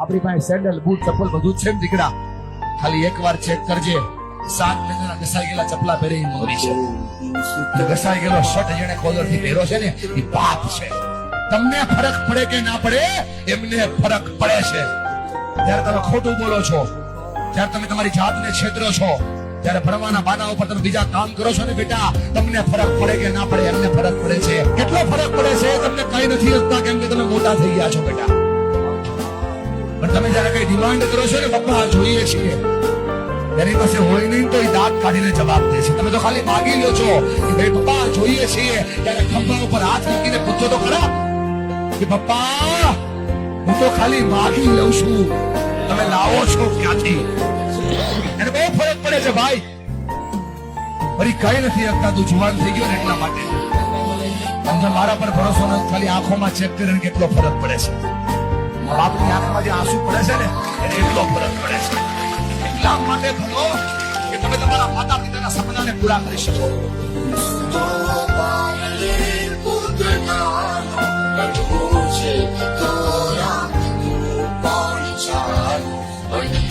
આપણી પાસે sandal, boot, ચપ્પલ બધું છે ને દીકરા. ખાલી એકવાર ચેક કરજે. સાત મહિનાના ઘસાઈ ગયેલા ચપલા પહેરી મોરી છે. ઘસાઈ ગયેલો શર્ટ જેને કોલરથી પહેરો છે ને, એ પાપ છે. તમને ફરક પડે કે ના પડે, એમને ફરક પડે છે. જ્યારે તમે ખોટું બોલો છો, જ્યારે તમે તમારી જાતને છેતરો છો, ત્યારે ભણવાના બાના ઉપર તમે બીજા કામ કરો છો ને બેટા, તમને ફરક પડે કે ના પડે, એમને ફરક પડે છે. કેટલો ફરક પડે છે? તમને કઈ નથી લગતા કેમ કે તમે મોટા થઈ ગયા છો બેટા. ડિમાન્ડ કરો છો ને પપ્પા જોઈએ છીએ. એની પાસે હોય નહીં તો એ દાંત કાઢીને જવાબ દે છે. તમે તો ખાલી માગી લો છો કે ભાઈ પપ્પા જોઈએ છીએ. ત્યારે ખંભા ઉપર હાથ મૂકીને પૂછો તો ખરા કે પપ્પા, હું તો ખાલી માગી લઉં છું. તમે લાવો છો ક્યાંથી? એને બહુ ફરક પડે છે ભાઈ. ફરી કઈ નથી શકતા તું જુવાન થઈ ગયો ને એટલા માટે. તમને મારા પર ભરોસો નથી, ખાલી આંખોમાં ચેક કરીને કેટલો ફરક પડે છે. બાપની આંખમાં જે આંસુ પડે છે ને એને એટલો ફરક પડે છે એટલા માટે ભણો કે તમે તમારા માતા પિતાના સપનાને પૂરા કરી શકો Oh,